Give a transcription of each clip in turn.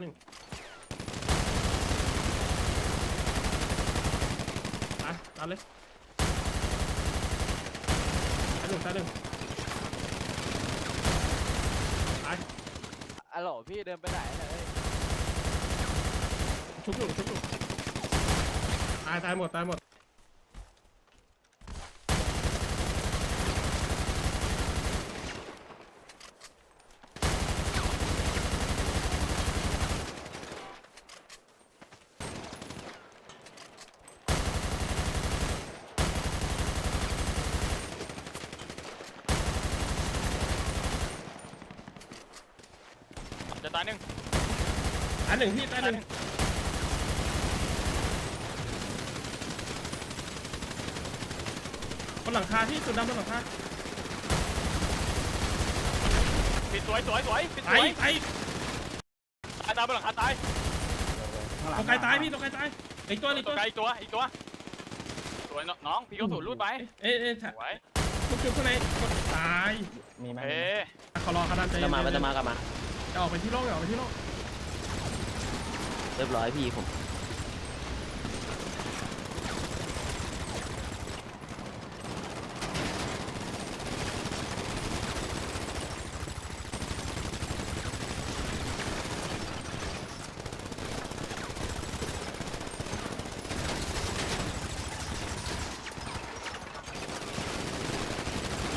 หนึ่งตายตายเลยตายหนึ่งตายหนึ่งตายอะโหลพี่เดินไปไหนเนี่ยเอ้ยชุบอยู่ชุบอยู่ตายตายหมดตายหมด จะตายหนึ่งตายหนึ่งพี่ตายหนึ่งบนหลังคาพี่สุดดำบนหลังคาปิดสวยสวยสวยปิดสตาวยยตายตายตายบนหลังคาตายตัวไกลตายพี่ตัวไกลตายอีกตัวอีกตัตัววไกลอีกตัวอีกตัวสวยน้องพี่ก็สูดรูดไปเอ๊ะเอ๊ะสวยชุบชุบข้างในกดตายมีไหมเอ๊ะเขารอขนาดใจจะมาจะมากลับมาจะ ออกไปที่โลกจะออกไปที่โลกเรียบร้อยพี่ผม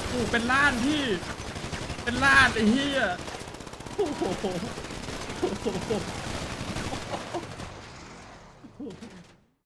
โอ้เป็นล้านพี่ เป็นล้านไอ้เหี้ย ほほほほほほほほほほほほ